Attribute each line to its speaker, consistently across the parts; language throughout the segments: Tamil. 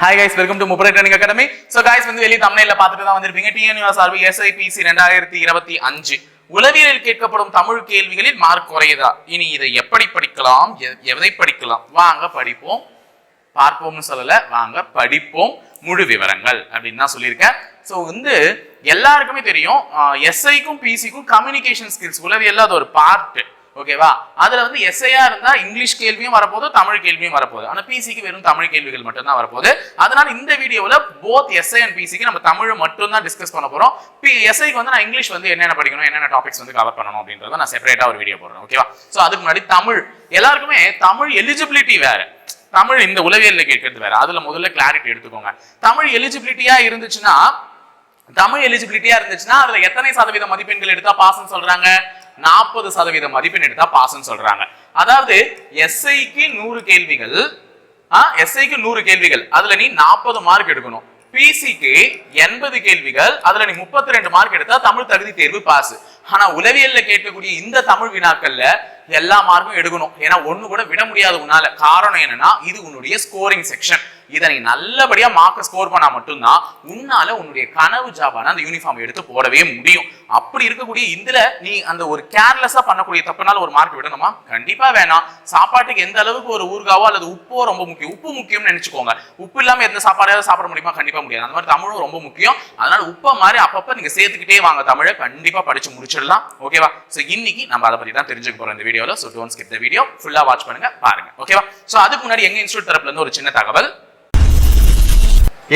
Speaker 1: ஹாய் கைஸ் வெல்கம் டு முப்பரை ட்ரெயினிங் அகாடமி ஸோ கைஸ் வந்து வெளியே தமிழில் பார்த்துட்டு தான் வந்திருப்பீங்க. டிஎன்யூஆர் சார்பு எஸ்ஐபிசி ரெண்டாயிரத்தி இருபத்தி அஞ்சு. உளவியலில் கேட்கப்படும் தமிழ் கேள்விகளில் மார்க் குறையுதா? இனி இதை எப்படி படிக்கலாம்? எ- எதை படிக்கலாம்? வாங்க படிப்போம். பார்ப்போம்னு சொல்லலை. வாங்க படிப்போம். முழு விவரங்கள் அப்படின்னு தான் சொல்லியிருக்கேன். ஸோ வந்து எல்லாருக்குமே தெரியும் எஸ்ஐக்கும் பிசிக்கும் கம்யூனிகேஷன் ஸ்கில்ஸ் உளவியல் அது ஒரு பார்ட்டு ஓகேவா? அதுல வந்து எஸ்ஐயா இருந்தா இங்கிலீஷ் கேள்வியும் வரப்போகுது தமிழ் கேள்வியும் வரப்போகுது. ஆனா பிசிக்கு வெறும் தமிழ் கேள்விகள் மட்டும் தான் வரப்போகுது. அதனால இந்த வீடியோவில் போத் எஸ்ஐ அண்ட் பிசிக்கு நம்ம தமிழ் மட்டும் தான் டிஸ்கஸ் பண்ண போறோம். பி எஸ்ஐக்கு வந்து நான் இங்கிலீஷ் வந்து என்னென்ன படிக்கணும் என்னென்ன டாபிக்ஸ் வந்து கவர் பண்ணணும் அப்படின்றத நான் செப்பரேட்டா ஒரு வீடியோ போடுறேன் ஓகேவா ஸோ அதுக்கு முன்னாடி தமிழ். எல்லாருக்குமே தமிழ் எலிஜிபிலிட்டி வேற. தமிழ் இந்த உளவியலில் கேட்கறது வேற. அதுல முதல்ல கிளாரிட்டி எடுத்துக்கோங்க. தமிழ் எலிஜிபிலிட்டியா இருந்துச்சுன்னா தமிழ் எலிஜிபிலிட்டியா இருந்துச்சுன்னா அதுல எத்தனை சதவீத மதிப்பெண்கள் எடுத்தா பாஸ்ன்னு சொல்றாங்க? நாற்பது சதவீத மதிப்பெண் எடுத்தா பாஸ்ன்னு சொல்றாங்க. அதாவது எஸ்ஐக்கு நூறு கேள்விகள் எஸ்ஐக்கு நூறு கேள்விகள். அதுல நீ நாற்பது மார்க் எடுக்கணும். பிசிக்கு எண்பது கேள்விகள் அதுல நீ முப்பத்தி ரெண்டு மார்க் எடுத்தா தமிழ் தகுதி தேர்வு பாஸ் ஆனா உளவியல்ல கேட்கக்கூடிய இந்த தமிழ் வினாக்கள்ல எல்லா மார்க்கும் எடுக்கணும். ஏன்னா ஒண்ணு கூட விட முடியாது உன்னால. காரணம் என்னன்னா இது உன்னுடைய ஸ்கோரிங் செக்ஷன் இதை நீ நல்லபடியா மார்க் ஸ்கோர் பண்ணா மட்டும்தான் உன்னால உன்னுடைய கனவு ஜாபான அந்த யூனிஃபார்ம் எடுத்து போடவே முடியும். அப்படி இருக்கக்கூடிய இதுல நீ அந்த ஒரு கேர்லெஸ்ஸா பண்ணக்கூடிய தப்புனால ஒரு மார்க் விடணுமா? கண்டிப்பா வேணாம். சாப்பாட்டுக்கு எந்த அளவுக்கு ஒரு ஊர்காவோ அல்லது உப்போ ரொம்ப முக்கியம். உப்பு முக்கியம்னு நினைச்சுக்கோங்க. உப்பு இல்லாம எந்த சாப்பாடாவது சாப்பிட முடியுமா? கண்டிப்பா முடியாது. அந்த மாதிரி தமிழும் ரொம்ப முக்கியம். அதனால உப்பை மாதிரி அப்பப்ப நீங்க சேர்த்துக்கிட்டே வாங்க தமிழை. கண்டிப்பா படிச்சு முடிச்சிடலாம். ஓகேவா சோ இன்னைக்கு நம்ம அதை பத்தி தான் தெரிஞ்சுக்க போறோம் இந்த வீடியோல. So don't skip the video ஃபுல்லா வாட்ச் பண்ணுங்க பாருங்க. ஓகேவா சோ அதுக்கு முன்னாடி எங்க இன்ஸ்டியூட் தரப்புல இருந்து ஒரு சின்ன தகவல்.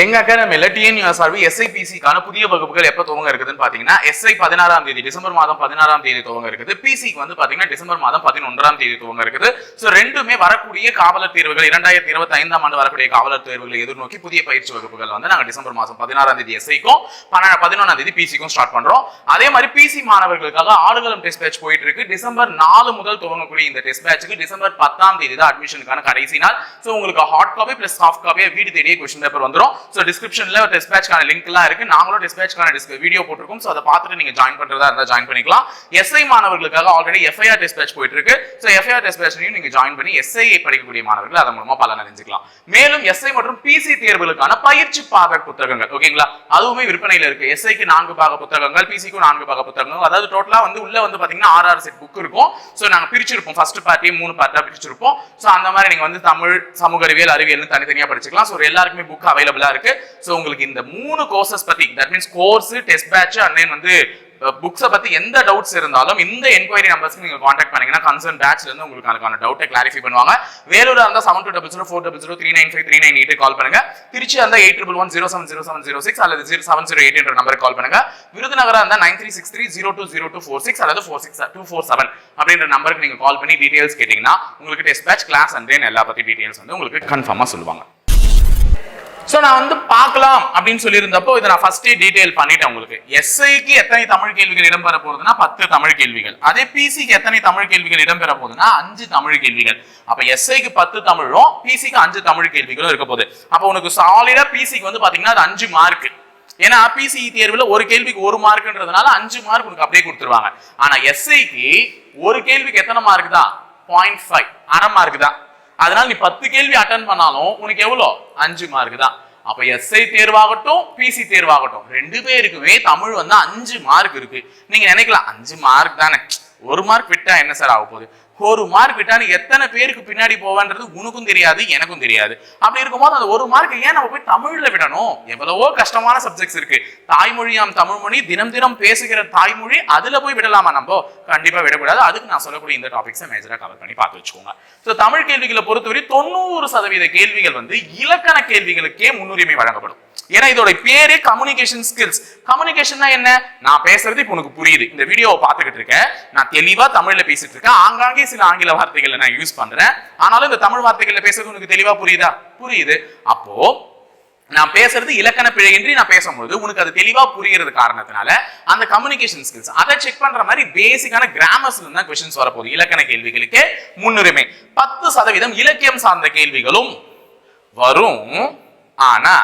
Speaker 1: எங்க அகாடமில டிஎன்யூஎஸ்ஆர்பி எஸ்ஐபிசிக்கான புதிய வகுப்புகள் எப்ப துவங்க இருக்குதுன்னு பாத்தீங்கன்னா எஸ்ஐ பதினாறாம் தேதி டிசம்பர் மாதம் பதினாறாம் தேதி துவங்க இருக்குது. பிசிக்கு வந்து பாத்தீங்கன்னா டிசம்பர் மாதம் பதினொன்றாம் தேதி துவங்க இருக்குது. ஸோ ரெண்டுமே வரக்கூடிய காவலர் தேர்வுகள் இரண்டாயிரத்தி இருபத்தி ஐந்தாம் ஆண்டு வரக்கூடிய காவலர் தேர்வுகளை எதிர்நோக்கி புதிய பயிற்சி வகுப்புகள் வந்து நாங்க டிசம்பர் மாதம் பதினாறாம் தேதி எஸ்ஐக்கும் பதினொன்றாம் தேதி பிசிக்கும் ஸ்டார்ட் பண்றோம். அதே மாதிரி பிசி மாணவர்களுக்காக ஆடுகளம் டெஸ்ட் பேட்ச் போயிட்டு இருக்கு டிசம்பர் நாலு முதல் துவங்கக்கூடிய இந்த டெஸ்ட் பேட்சுக்கு டிசம்பர் பத்தாம் தேதி தான் அட்மிஷனுக்கான கடைசி நாள். ஸோ உங்களுக்கு ஹார்ட் காப்பி பிளஸ் சாஃப்ட் காப்பியா வீடு தேடியே கொஸ்டின் பேப்பர் வந்துடும் ஸோ டிஸ்கிரிப்ஷன்ல டெஸ்ட் பேட்ச்க்கான லிங்க்லாம் இருக்கு. நாங்களும் டெஸ்ட் டிஸ்க டிஸ்க் வீடியோ போட்டிருக்கோம். ஸோ அதை பார்த்துட்டு நீங்க ஜாயின் பண்றதா இருந்தால் ஜாயின் பண்ணிக்கலாம். எஸ்ஐ மாணவர்களுக்காக ஆல்ரெடி எஃப்ஐஆர் டெஸ்ட் பேட்ச் போயிட்டு இருக்கு ஸோ எஃப்ஐஆர் டெஸ்ட் பேட்ச்லையும் நீங்க ஜாயின் பண்ணி எஸ்ஐ படிக்கக்கூடிய மாணவர்கள் அதன் மூலமா பலன் அறிஞ்சிக்கலாம் மேலும் எஸ்ஐ மற்றும் பிசி தேர்வுகளுக்கான பயிற்சி பாக புத்தகங்கள். ஓகேங்களா? அதுவுமே விற்பனையில இருக்கு. எஸ்ஐக்கு நான்கு பாக புத்தகங்கள் பிசிக்கு நான்கு பாக புத்தகங்கள். அதாவது டோட்டலா வந்து உள்ள வந்து பாத்தீங்கன்னா ஆறு ஆறு செட் புக் இருக்கும். ஸோ நாங்க பிரிச்சிருப்போம். ஃபர்ஸ்ட் பார்ட்டி மூணு பார்ட்டா பிரிச்சிருப்போம். ஸோ அந்த மாதிரி நீங்க வந்து தமிழ் சமூக அறிவியல் அறிவியல் தனித்தனியா படிச்சுக்கலாம். ஸோ எல்லாருக்குமே புக் அவைலபிளா இருக்கு. ஸோ உங்களுக்கு இந்த மூணு கோர்சஸ் பத்தி that means course test batch and then வந்து uh, புக்ஸை பத்தி எந்த டவுட்ஸ் இருந்தாலும் இந்த என்கொயரி நம்பர்ஸ்க்கு நீங்க காண்டாக்ட் பண்ணீங்கன்னா கன்சர்ன் பேட்ச்ல இருந்து உங்களுக்கு அதுக்கான டவுட்டை கிளாரிஃபை பண்ணுவாங்க. வேலூரா இருந்தால் seven two double zero four double zero three nine five three nine eight call பண்ணுங்க. திருச்சி இருந்தா eight triple one zero seven zero seven zero six அல்லது ஜீரோ செவன் ஜீரோ எயிட் என்ற நம்பருக்கு கால் பண்ணுங்க. விருதுநகரா இருந்தா nine three six three zero two zero two four six அல்லது four six two four seven அப்படின்ற நம்பருக்கு நீங்க கால் பண்ணி டீடைல்ஸ் கேட்டீங்கன்னா உங்களுக்கு test batch class and then எல்லா பத்தி டீடெயில்ஸ் வந்து உங்களுக்கு கன்ஃபார்மா சொல்லுவாங்க. சோ நான் வந்து பார்க்கலாம் அப்படின்னு சொல்லியிருந்தப்போ இதை நான் ஃபர்ஸ்டே டீடைல் பண்ணிட்டேன் உங்களுக்கு. எஸ்ஐக்கு எத்தனை தமிழ் கேள்விகள் இடம்பெற போகுதுன்னா பத்து தமிழ் கேள்விகள். அதே பிசிக்கு எத்தனை தமிழ் கேள்விகள் இடம்பெற போகுதுன்னா அஞ்சு தமிழ் கேள்விகள். அப்போ எஸ்ஐக்கு பத்து தமிழும் பிசிக்கு அஞ்சு தமிழ் கேள்விகளும் இருக்க போகுது. அப்போ உனக்கு சாலிடா பிசிக்கு வந்து பாத்தீங்கன்னா அது அஞ்சு மார்க்கு ஏன்னா பிசிஇ தேர்வில் ஒரு கேள்விக்கு ஒரு மார்க்குன்றதுனால அஞ்சு மார்க் உனக்கு அப்படியே கொடுத்துருவாங்க. ஆனா எஸ்ஐக்கு ஒரு கேள்விக்கு எத்தனை மார்க் தான்? பாயிண்ட் ஃபைவ் அரை மார்க் தான். அதனால நீ பத்து கேள்வி அட்டன் பண்ணாலும் உனக்கு எவ்வளோ? அஞ்சு மார்க் தான். அப்ப எஸ்ஐ தேர்வாகட்டும் பிசி தேர்வாகட்டும். ரெண்டு பேருக்குமே தமிழ் வந்து அஞ்சு மார்க் இருக்கு. நீங்க நினைக்கலாம் அஞ்சு மார்க் தானே. ஒரு மார்க் விட்டா என்ன சார் ஆக போகுது? ஒரு மார்க் விட்டான்னு எத்தனை பேருக்கு பின்னாடி போவான்றது உனக்கும் தெரியாது எனக்கும் தெரியாது. அப்படி இருக்கும்போது அந்த ஒரு மார்க் ஏன் நம்ம போய் தமிழ்ல விடணும்? எவ்வளவோ கஷ்டமான சப்ஜெக்ட்ஸ் இருக்கு. தாய்மொழியாம் தமிழ் மொழி தினம் தினம் பேசுகிற தாய்மொழி அதுல போய் விடலாமா நம்ம? கண்டிப்பா விடக்கூடாது. அதுக்கு நான் சொல்லக்கூடிய இந்த டாபிக்ஸை மேஜரா கவர் பண்ணி பார்த்து வச்சுக்கோங்க. ஸோ தமிழ் கேள்விகளை பொறுத்தவரை தொண்ணூறு சதவீத கேள்விகள் வந்து இலக்கண கேள்விகளுக்கே முன்னுரிமை வழங்கப்படும். ஏன்னா இதோட பேரே கம்யூனிகேஷன் ஸ்கில்ஸ் கம்யூனிகேஷன்னா என்ன? நான் பேசுறது இப்போ உனக்கு புரியுது. இந்த வீடியோவை பார்த்துக்கிட்டு இருக்கேன். நான் தெளிவா தமிழ்ல பேசிட்டு இருக்கேன். ஆங்காங்கே சில ஆங்கில வார்த்தைகளை நான் யூஸ் பண்றேன். ஆனாலும் இந்த தமிழ் வார்த்தைகள்ல பேசுறது உனக்கு தெளிவா புரியுதா? புரியுது. அப்போ நான் பேசுறது இலக்கண பிழையின்றி நான் பேசும்போது உனக்கு அது தெளிவா புரியுறது காரணத்தினால அந்த கம்யூனிகேஷன் ஸ்கில்ஸ் அதை செக் பண்ற மாதிரி பேசிக்கான கிராமர்ஸ்ல இருந்தா கொஸ்டின்ஸ் வரப்போகுது. இலக்கண கேள்விகளுக்கு முன்னுரிமை. பத்து சதவீதம் இலக்கியம் சார்ந்த கேள்விகளும் வரும். ஆனா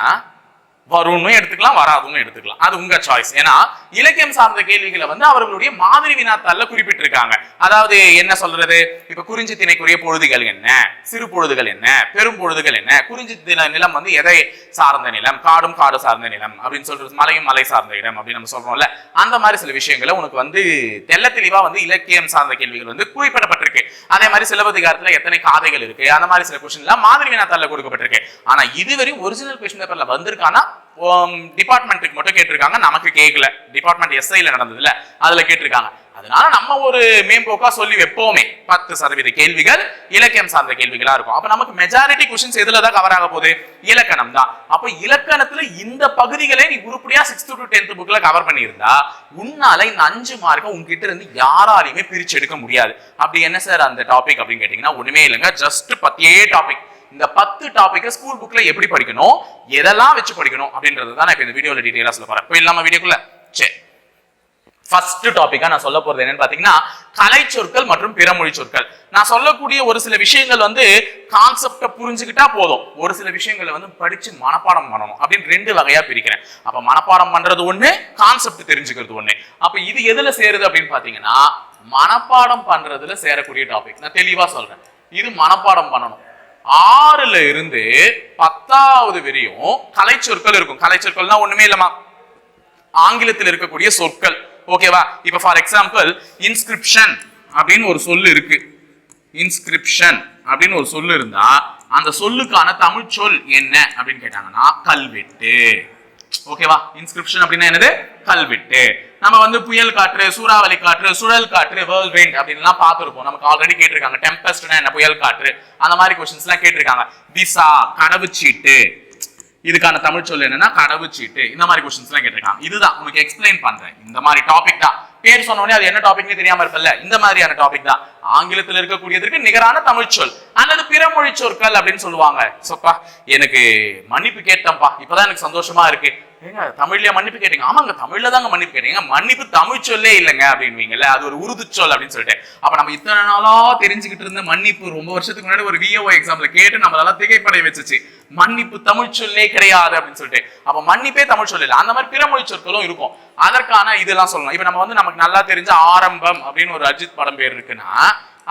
Speaker 1: வரும்னு எடுத்துக்கலாம் வராதுன்னு எடுத்துக்கலாம். அது உங்க சாய்ஸ் ஏன்னா இலக்கியம் சார்ந்த கேள்விகளை வந்து அவர்களுடைய மாதிரி வினாத்தால குறிப்பிட்டிருக்காங்க. அதாவது என்ன சொல்றது? இப்ப குறிஞ்சி திணைக்குரிய பொழுதுகள் என்ன? சிறு பொழுதுகள் என்ன? பெரும் பொழுதுகள் என்ன? குறிஞ்சி தின நிலம் வந்து எதை சார்ந்த நிலம்? காடும் காடு சார்ந்த நிலம் அப்படின்னு சொல்றது மலையும் மலை சார்ந்த இடம் அப்படின்னு நம்ம சொல்றோம்ல. அந்த மாதிரி சில விஷயங்களை உனக்கு வந்து தெள்ள தெளிவா வந்து இலக்கியம் சார்ந்த கேள்விகள் வந்து குறிப்பிடப்பட்டிருக்கு. அதே மாதிரி சிலபதிகாரத்துல எத்தனை காதைகள் இருக்கு? அந்த மாதிரி சில கொஸ்டின் எல்லாம் மாதிரி வினாத்தால கொடுக்கப்பட்டிருக்கு. ஆனா இதுவரை ஒரிஜினல் கொஸ்டின் பேப்பர்ல வந்திருக்கானா? டிபார்ட்மெண்ட்டுக்கு மட்டும் கேட்டிருக்காங்க. நமக்கு கேட்கல டிபார்ட்மெண்ட் எஸ்ஐல நடந்ததுல அதுல கேட்டிருக்காங்க. அதனால நம்ம ஒரு மேம்போக்கா சொல்லி வைப்போமே. பத்து சதவீத கேள்விகள் இலக்கியம் சார்ந்த கேள்விகளா இருக்கும். அப்ப நமக்கு மெஜாரிட்டி கொஸ்டின்ஸ் எதுல தான் கவர் ஆக போகுது? இலக்கணம் தான். அப்ப இலக்கணத்துல இந்த பகுதிகளை நீ உருப்படியா சிக்ஸ்த் டு டென்த் புக்ல கவர் பண்ணியிருந்தா உன்னால இந்த அஞ்சு மார்க்கை உங்ககிட்ட இருந்து யாராலையுமே பிரிச்சு எடுக்க முடியாது. அப்படி என்ன சார் அந்த டாபிக் அப்படின்னு கேட்டீங்கன்னா ஒண்ணுமே இல்லைங்க. ஜஸ்ட் பத்தியே டாபிக் இந்த பத்து டாபிக்கை ஸ்கூல் புக்ல எப்படி படிக்கணும் எதெல்லாம் வச்சு படிக்கணும் அப்படின்றது தான் நான் இந்த வீடியோல டீடைலா சொல்ல போறேன். போயிடலாமா வீடியோக்குள்ள சரி ஃபர்ஸ்ட் டாபிக்கா நான் சொல்ல போறது என்னன்னு பாத்தீங்கன்னா கலை சொற்கள் மற்றும் பிறமொழி சொற்கள். நான் சொல்லக்கூடிய ஒரு சில விஷயங்கள் வந்து கான்செப்டை புரிஞ்சுக்கிட்டா போதும். ஒரு சில விஷயங்களை வந்து படிச்சு மனப்பாடம் பண்ணணும் அப்படின்னு ரெண்டு வகையா பிரிக்கிறேன். அப்ப மனப்பாடம் பண்றது ஒண்ணு கான்செப்ட் தெரிஞ்சுக்கிறது ஒண்ணு. அப்ப இது எதுல சேருது அப்படின்னு பாத்தீங்கன்னா மனப்பாடம் பண்றதுல சேரக்கூடிய டாபிக் நான் தெளிவா சொல்றேன். இது மனப்பாடம் பண்ணணும். ஆறுல இருந்து பத்தாவது வரையும் கலை சொற்கள் இருக்கும். கலை சொற்கள்னா ஒண்ணுமே இல்லமா ஆங்கிலத்தில் இருக்கக்கூடிய சொற்கள். ஓகேவா இப்ப ஃபார் எக்ஸாம்பிள் இன்ஸ்கிரிப்ஷன் அப்படின்னு ஒரு சொல் இருக்கு. இன்ஸ்கிரிப்ஷன் அப்படின்னு ஒரு சொல்லு இருந்தா அந்த சொல்லுக்கான தமிழ் சொல் என்ன அப்படின்னு கேட்டாங்கன்னா கல்வெட்டு. ஓகேவா இன்ஸ்கிரிப்ஷன் அப்படின்னா என்னது? கல்வெட்டு. நம்ம வந்து புயல் காற்று சூறாவளி காற்று சுழல் காற்று வேர்ல் விண்ட் அப்படின்லாம் பார்த்துருப்போம். நமக்கு ஆல்ரெடி கேட்டிருக்காங்க. டெம்பஸ்ட்னா என்ன? புயல் காற்று. அந்த மாதிரி கொஸ்டின்ஸ் எல்லாம் கேட்டிருக்காங்க. விசா கடவுச்சீட்டு இதுக்கான தமிழ் சொல் என்னன்னா கடவுச்சீட்டு இந்த மாதிரி கொஸ்டின்ஸ் எல்லாம் கேட்டிருக்காங்க. இதுதான். உங்களுக்கு எக்ஸ்பிளைன் பண்றேன். இந்த மாதிரி டாபிக் தான். பேர் சொன்ன உடனே அது என்ன டாபிக்னு தெரியாம இருப்பல்ல? இந்த மாதிரியான டாபிக் தான். ஆங்கிலத்தில் இருக்கக்கூடியதற்கு நிகரான தமிழ் சொல். அல்லது பிறமொழி சொற்கள் அப்படின்னு சொல்லுவாங்க. சோப்பா எனக்கு மன்னிப்பு கேட்டேன்ப்பா. இப்பதான் எனக்கு சந்தோஷமா இருக்கு. ஏங்க தமிழ்லயே மன்னிப்பு கேட்டீங்க? ஆமாங்க தமிழ்ல தாங்க மன்னிப்பு கேட்டீங்க. மன்னிப்பு தமிழ் சொல்லே இல்லைங்க அப்படின்வீங்கல்ல? அது ஒரு உருது சொல் அப்படின்னு சொல்லிட்டு அப்ப நம்ம இத்தனை நாளா தெரிஞ்சுக்கிட்டு இருந்த மன்னிப்பு ரொம்ப வருஷத்துக்கு முன்னாடி ஒரு விஓ எக்ஸாம்ல கேட்டு நம்மளால திகைப்படைய வச்சுச்சு. மன்னிப்பு தமிழ் சொல்லே கிடையாது அப்படின்னு சொல்லிட்டு. அப்ப மன்னிப்பே தமிழ் சொல்லல இல்லை. அந்த மாதிரி பிறமொழி சொற்களும் இருக்கும். அதற்கான இதெல்லாம் சொல்லணும் இப்ப நம்ம வந்து நமக்கு நல்லா தெரிஞ்ச ஆரம்பம் அப்படின்னு ஒரு அஜித் படம் பேர் இருக்குன்னா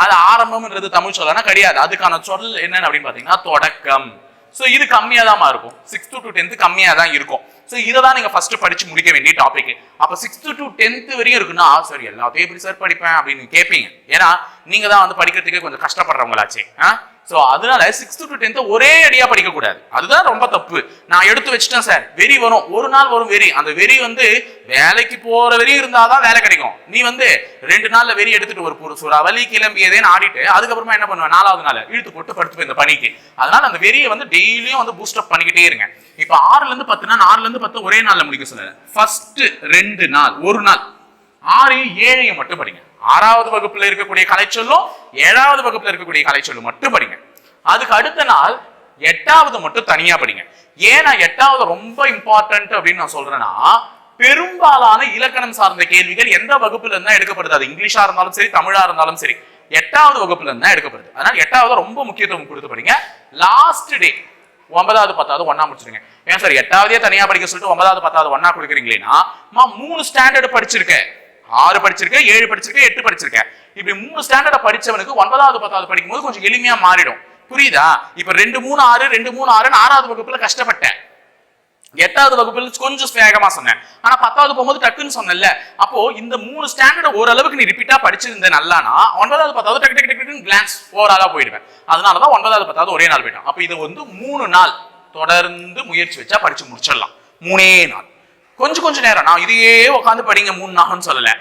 Speaker 1: அது ஆரம்பம்ன்றது தமிழ் சொல்லனா கிடையாது. அதுக்கான சொல் என்னன்னு அப்படின்னு பாத்தீங்கன்னா தொடக்கம். ஸோ இது கம்மியாக தான் இருக்கும். சிக்ஸ்த்து டு டென்த்து கம்மியாக தான் இருக்கும். ஸோ இதை தான் நீங்கள் ஃபஸ்ட்டு படித்து முடிக்க வேண்டிய டாபிக் அப்போ சிக்ஸ்த்து டு டென்த்து வரையும் இருக்குன்னா சார் எல்லாத்தையும் எப்படி சார் படிப்பேன்? அப்படின்னு கேட்பீங்க ஏன்னா நீங்கள் தான் வந்து படிக்கிறதுக்கே கொஞ்சம் கஷ்டப்படுறவங்களாச்சே. ஸோ அதனால சிக்ஸ்த் டு டென்த் ஒரே அடியா படிக்கக்கூடாது. அதுதான் ரொம்ப தப்பு. நான் எடுத்து வச்சிட்டேன் சார் வெறி வரும். ஒரு நாள் வரும் வெறி. அந்த வெறி வந்து வேலைக்கு போற வெறி இருந்தாதான் வேலை கிடைக்கும். நீ வந்து ரெண்டு நாள்ல வெறி எடுத்துட்டு ஒரு ஒரு வலி கிளம்பியதேன்னு ஆடிட்டு அதுக்கப்புறமா என்ன பண்ணுவேன் நாலாவது நாள் இழுத்து போட்டு படுத்து போய் இந்த பணிக்கு. அதனால அந்த வெறியை வந்து டெய்லியும் வந்து பூஸ்ட் அப் பண்ணிக்கிட்டே இருங்க. இப்போ ஆறுல இருந்து நாள் ஆறுல இருந்து பத்து ஒரே நாள்ல முடிக்க சொல்லுங்கள் ஃபர்ஸ்ட் ரெண்டு நாள் ஒரு நாள். ஆறையும் ஏழையும் மட்டும் படிங்க. ஆறாவது வகுப்புல இருக்கக்கூடிய கலைச்சொல்லும் ஏழாவது வகுப்புல இருக்கக்கூடிய கலைச்சொல்லும் மட்டும் படிங்க. அதுக்கு அடுத்த நாள் எட்டாவது மட்டும் தனியா படிங்க. ஏன்னா எட்டாவது ரொம்ப இம்பார்ட்டன்ட் அப்படின்னு நான் சொல்றேன்னா பெரும்பாலான இலக்கணம் சார்ந்த கேள்விகள் எந்த வகுப்புல இருந்தா எடுக்கப்படுது? அது இங்கிலீஷா இருந்தாலும் சரி தமிழா இருந்தாலும் சரி. எட்டாவது வகுப்புல இருந்தா எடுக்கப்படுது. அதனால எட்டாவது ரொம்ப முக்கியத்துவம் கொடுத்து படிங்க. லாஸ்ட் டே ஒன்பதாவது பத்தாவது ஒன்னா முடிச்சிருங்க. ஏன் சார் எட்டாவதே தனியா படிக்க சொல்லிட்டு ஒன்பதாவது பத்தாவது ஒன்னா கொடுக்குறீங்களேன்னா மா மூணு ஸ்டாண்டர்டு படிச்சிருக்கேன். ஆறு படிச்சிருக்கேன் ஏழு படிச்சிருக்கேன் எட்டு படிச்சிருக்கேன். இப்படி மூணு ஸ்டாண்டர்டை படிச்சவனுக்கு ஒன்பதாவது பத்தாவது படிக்கும்போது கொஞ்சம் எளிமையா மாறிடும். புரியுதா? இப்ப ரெண்டு மூணு ஆறு ரெண்டு மூணு ஆறுன்னு ஆறாவது வகுப்புல கஷ்டப்பட்டேன். எட்டாவது வகுப்புல கொஞ்சம் வேகமா சொன்னேன். ஆனா பத்தாவது போகும்போது டக்குன்னு சொன்னேன்ல. அப்போ இந்த மூணு ஸ்டாண்டர்ட் ஓரளவுக்கு நீ ரிப்பீட்டா படிச்சிருந்த நல்லானா ஒன்பதாவது பத்தாவது டக்கு டக்கு டக்கு கிளான்ஸ் ஓவராலா போயிடுவேன். அதனாலதான் ஒன்பதாவது பத்தாவது ஒரே நாள் போயிட்டோம் அப்போ இது வந்து மூணு நாள் தொடர்ந்து முயற்சி வச்சா படிச்சு முடிச்சிடலாம். மூணே நாள். கொஞ்சம் கொஞ்சம் நேரம். நான் இதையே உட்காந்து படிங்க மூணு நாள்னு சொல்லல.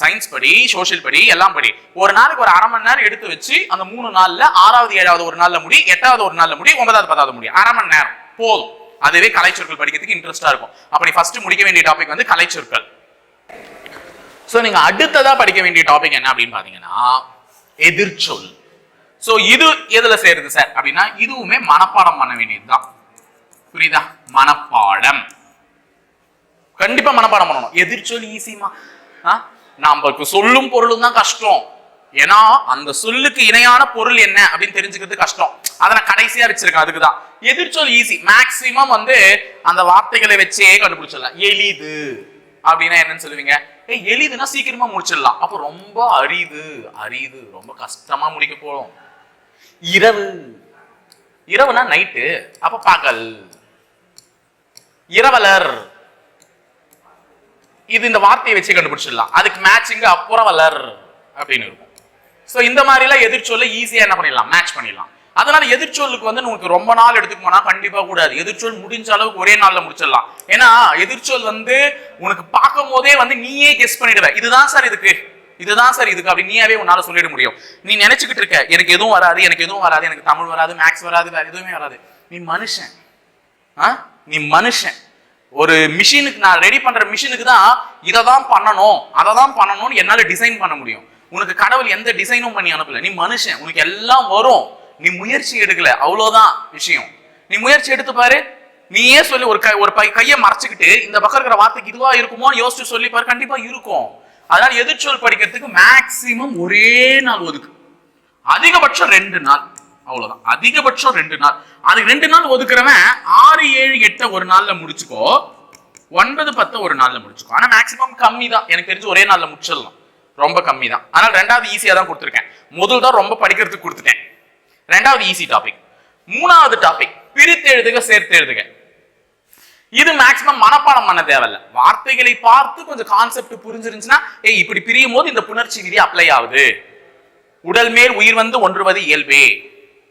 Speaker 1: சயின்ஸ் படி சோஷியல் படி எல்லாம் படி. ஒரு நாளைக்கு ஒரு அரை மணி நேரம் எடுத்து வச்சு அந்த மூணு நாள்ல ஆறாவது ஏழாவது ஒரு நாள்ல முடி எட்டாவது ஒரு நாள்ல முடி ஒன்பதாவது பத்தாவது முடி. அரை மணி நேரம். போதும். அதுவே கலைச்சொற்கள் படிக்கிறதுக்கு இன்ட்ரெஸ்டா இருக்கும். அப்ப நீ ஃபர்ஸ்ட் முடிக்க வேண்டிய டாபிக் வந்து கலைச்சொற்கள் சோ நீங்க அடுத்ததா படிக்க வேண்டிய டாபிக் என்ன அப்படின்னு பாத்தீங்கன்னா எதிர்ச்சொல். சோ இது எதுல சேருது சார் அப்படின்னா இதுவுமே மனப்பாடம் பண்ண வேண்டியதுதான். புரியுதா? மனப்பாடம். கண்டிப்பா மனப்பாடம் பண்ணணும். எதிர்ச்சொல் ஈஸிமா நமக்கு சொல்லும் பொருளும் தான் கஷ்டம். ஏன்னா அந்த சொல்லுக்கு இணையான பொருள் என்ன அப்படின்னு தெரிஞ்சுக்கிறது கஷ்டம். அதை நான் கடைசியா வச்சிருக்கேன் அதுக்குதான். எதிர்ச்சொல் ஈஸி மேக்சிமம் வந்து அந்த வார்த்தைகளை வச்சே கண்டுபிடிச்சிடலாம். எளிது. அப்படின்னா என்னன்னு சொல்லுவீங்க? ஏய் எளிதுன்னா சீக்கிரமா முடிச்சிடலாம். அப்போ ரொம்ப அரிது. அரிது. ரொம்ப கஷ்டமா முடிக்க போறோம். இரவு. இரவுனா நைட்டு அப்ப பகல். இரவலர். இது இந்த வார்த்தையை வச்சு கண்டுபிடிச்சிடலாம். அதுக்கு மேட்சிங்க அப்புறம் வளர் அப்படின்னு இருக்கும். ஸோ இந்த மாதிரிலாம் எதிர்ச்சொல்ல ஈஸியாக என்ன பண்ணிடலாம்? மேட்ச் பண்ணிடலாம். அதனால எதிர்ச்சொல்லுக்கு வந்து உங்களுக்கு ரொம்ப நாள் எடுத்துக்க போனா கண்டிப்பா கூடாது. எதிர்ச்சொல் முடிஞ்ச அளவுக்கு ஒரே நாள்ல முடிச்சிடலாம். ஏன்னா எதிர்ச்சொல் வந்து உனக்கு பார்க்கும் போதே வந்து நீயே கெஸ் பண்ணிடுவ. இதுதான் சார் இதுக்கு. இதுதான் சார் இதுக்கு அப்படி நீயாவே உன்னால சொல்லிட முடியும். நீ நினைச்சுக்கிட்டு இருக்க எனக்கு எதுவும் வராது எனக்கு எதுவும் வராது எனக்கு தமிழ் வராது மேக்ஸ் வராது வேற எதுவுமே வராது. நீ மனுஷன். ஆ? நீ மனுஷன். ஒரு மிஷினுக்கு நான் ரெடி பண்ற மிஷினுக்கு தான் இதை தான் பண்ணணும் அதை தான் பண்ணணும்னு என்னால டிசைன் பண்ண முடியும். உனக்கு கடவுள் எந்த டிசைனும் பண்ணி அனுப்பல. நீ மனுஷன் உனக்கு எல்லாம் வரும். நீ முயற்சி எடுக்கல அவ்வளவுதான் விஷயம். நீ முயற்சி எடுத்து பாரு. நீயே சொல்லி ஒரு கை ஒரு பை- கையை மறைச்சிக்கிட்டு இந்த பக்கம் இருக்கிற வார்த்தைக்கு இதுவா இருக்குமோ யோசிச்சு சொல்லி பாரு கண்டிப்பா இருக்கும். அதனால எதிர்ச்சொல் படிக்கிறதுக்கு மேக்சிமம் ஒரே நாள் ஒதுக்கு. அதிகபட்சம் ரெண்டு நாள். அவ்வளவுதான். அதிகபட்சம் ரெண்டு நாள். அதுக்கு ரெண்டு நாள் ஒதுக்குறவன் ஆறு ஏழு எட்ட ஒரு நாள்ல முடிச்சுக்கோ. ஒன்பது பத்து ஒரு நாள்ல முடிச்சுக்கோ. ஆனா மேக்ஸிமம் கம்மி தான் எனக்கு தெரிஞ்சு ஒரே நாள்ல முடிச்சிடலாம். ரொம்ப கம்மி தான் ஆனால் ரெண்டாவது ஈஸியா தான் கொடுத்துருக்கேன். முதல் தான் ரொம்ப படிக்கிறதுக்கு கொடுத்துட்டேன். ரெண்டாவது ஈஸி டாபிக் மூணாவது டாபிக் பிரித்து எழுதுக சேர்த்து எழுதுக. இது மேக்சிமம் மனப்பாடம் பண்ண தேவையில்ல. வார்த்தைகளை பார்த்து கொஞ்சம் கான்செப்ட் புரிஞ்சிருந்துச்சுன்னா ஏய் இப்படி பிரியும் போது இந்த புணர்ச்சி விதி அப்ளை ஆகுது. உடல் மேல் உயிர் வந்து ஒன்றுவது இயல்பே.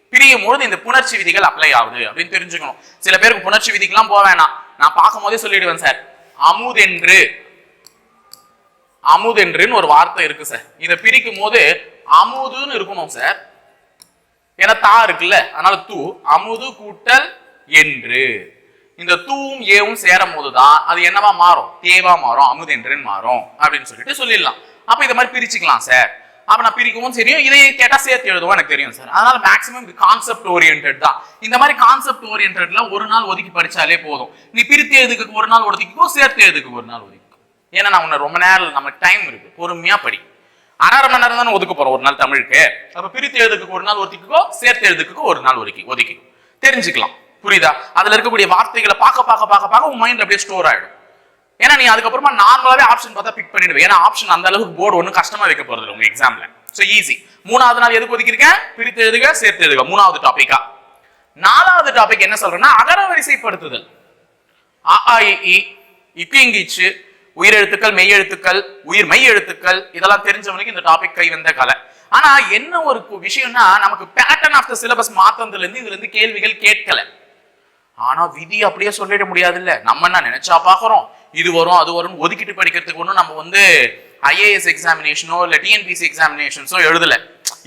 Speaker 1: பிரியும் பொழுது இந்த புணர்ச்சி விதிகள் அப்ளை ஆகுது அப்படின்னு தெரிஞ்சுக்கணும். சில பேருக்கு புணர்ச்சி விதிக்கெல்லாம் போக வேணாம். நான் பார்க்கும் போதே சொல்லிடுவேன் சார். அமுதென்று. அமுதென்றுன்னு ஒரு வார்த்தை இருக்கு சார். இதை பிரிக்கும் போது அமுதுன்னு இருக்கணும் சார். ஏன்னா தா இருக்குல்ல அதனால தூ. அமுது கூட்டல் என்று. இந்த தூவும் ஏவும் சேரும் போதுதான் அது என்னவா மாறும்? தேவா மாறும் அமுதென்றுன்னு மாறும் அப்படின்னு சொல்லிட்டு சொல்லிடலாம். அப்ப இதை மாதிரி பிரிச்சுக்கலாம் சார். அப்போ நான் பிரிக்கவும் தெரியும் இதை கேட்டால் சேர்த்து எழுதுவோம் எனக்கு தெரியும் சார். அதனால மேக்ஸிமம் இது கான்செப்ட் ஓரியன்ட் தான். இந்த மாதிரி கான்செப்ட் ஓரியன்ட்ல ஒரு நாள் ஒதுக்கி படிச்சாலே போதும். நீ பிரித்து எழுதுக்கு ஒரு நாள் ஒதுக்கிக்கோ சேர்த்து எழுதுக்கு ஒரு நாள் ஒதுக்கிக்கோ. ஏன்னா நான் உன்னை ரொம்ப நேரம் நமக்கு டைம் இருக்கு. பொறுமையா படி. அரை மணி நேரம் தானே ஒதுக்க போறோம் ஒரு நாள் தமிழுக்கு. அப்ப பிரித்து எழுதுக்கு ஒரு நாள் ஒதுக்கிக்கோ சேர்த்து எழுதுக்கு ஒரு நாள் ஒதுக்கி ஒதுக்கி தெரிஞ்சுக்கலாம். புரியுதா? அதுல இருக்கக்கூடிய வார்த்தைகளை பார்க்க பார்க்க பார்க்க பார்க்க உன் மைண்ட் அப்படியே ஸ்டோர் ஆயிடும். ஏன்னா நீ அதுக்கப்புறமா நார்மலாவே ஆப்ஷன் பார்த்தா பிக் பண்ணிடுவேன் ஏன்னா ஆப்ஷன் அந்த அளவுக்கு போர்டு ஒன்றும் கஷ்டமா வைக்க போறது இல்லை உங்க எக்ஸாம்ல ஸோ ஈஸி மூணாவது நாள் எதுக்கு ஒதுக்கிருக்கேன் பிரித்து எழுதுக சேர்த்து எழுதுக. மூணாவது டாபிக்கா நாலாவது டாபிக் என்ன சொல்றேன்னா அகர வரிசைப்படுத்துதல் அ ஆ இ ஈ, உயிரெழுத்துக்கள் மெய்யெழுத்துக்கள் உயிர் மெய் எழுத்துக்கள் இதெல்லாம் தெரிஞ்சவனுக்கு இந்த டாபிக் கை வந்த கலை. ஆனா என்ன ஒரு விஷயம்னா நமக்கு பேட்டர்ன் ஆஃப் த சிலபஸ் மாத்ததுல இருந்து இதுல இருந்து கேள்விகள் கேட்கல. ஆனா விதி அப்படியே சொல்லிட முடியாது இல்ல நம்ம என்ன நினைச்சா பாக்குறோம் இது வரும் அது வரும் ஒதுக்கிட்டு படிக்கிறதுக்கு ஒன்றும் நம்ம வந்து ஐஏஎஸ் எக்ஸாமினேஷனோ இல்லை டிஎன்பிசி எக்ஸாமினேஷன்ஸோ எழுதல.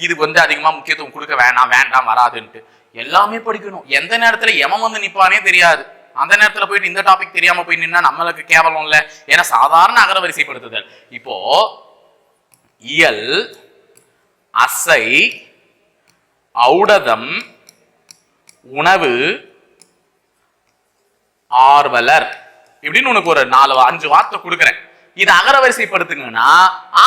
Speaker 1: இதுக்கு வந்து அதிகமாக முக்கியத்துவம் கொடுக்க வேணாம் வேண்டாம் வராதுன்ட்டு. எல்லாமே படிக்கணும். எந்த நேரத்தில் எவன் வந்து நிற்பானே தெரியாது. அந்த நேரத்தில் போயிட்டு இந்த டாபிக் தெரியாமல் போய் நின்னா நம்மளுக்கு கேவலம் இல்லை. ஏன்னா சாதாரண அகர வரிசைப்படுத்துதல் இப்போ இயல் அசை ஔடதம் உணவு ஆர்வலர். இப்படின்னு உனக்கு ஒரு நாலு அஞ்சு வார்த்தை கொடுக்குறேன். இது அகரவரிசைப்படுத்துங்கன்னா ஆ